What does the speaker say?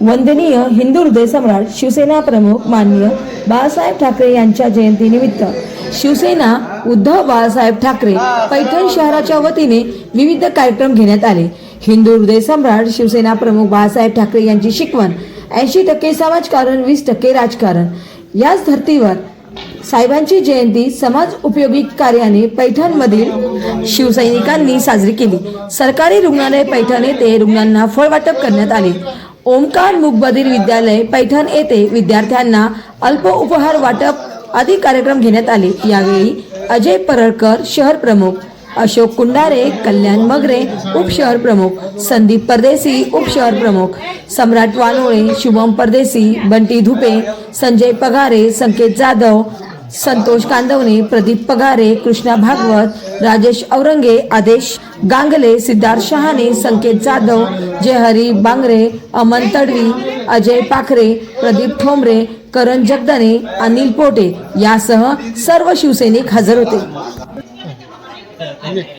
वंदनीय हिंदू हृदय सम्राट शिवसेना प्रमुख माननीय बाळासाहेब ठाकरे यांच्या जयंतीनिमित्त. शिवसेना उद्धव बाळासाहेब ठाकरे पैठण शहराच्या वतीने विविध कार्यक्रम घेण्यात आले. हिंदू हृदय सम्राट शिवसेना प्रमुख बाळासाहेब ठाकरे यांची शिकवण ऐंशी टक्के समाजकारण वीस टक्के राजकारण. याच धर्तीवर साहेबांची जयंती समाज उपयोगी कार्याने पैठणमधील शिवसैनिकांनी साजरी केली. सरकारी रुग्णालय पैठण येथे रुग्णांना फळ वाटप करण्यात आले. ओमकार मुकबधीर विद्यालय पैठण येथे विद्यार्थ्यांना अल्प उपहार वाटप आदी कार्यक्रम घेण्यात आले. यावेळी अजय परळकर शहर प्रमुख अशोक कुंडारे कल्याण मगरे उपशहर प्रमुख संदीप परदेसी उपशहर प्रमुख सम्राट वानोळे शुभम परदेसी बंटी धुपे संजय पगारे संकेत जाधव संतोष कांदवणे प्रदीप पगारे कृष्णा भागवत राजेश औरंगे आदेश गांगले सिद्धार्थ शहाणे संकेत जाधव जयहरी बांगरे अमन तडवी अजय पाखरे प्रदीप ठोंबरे करण जगदने अनिल पोटे यासह सर्व शिवसैनिक हजर होते.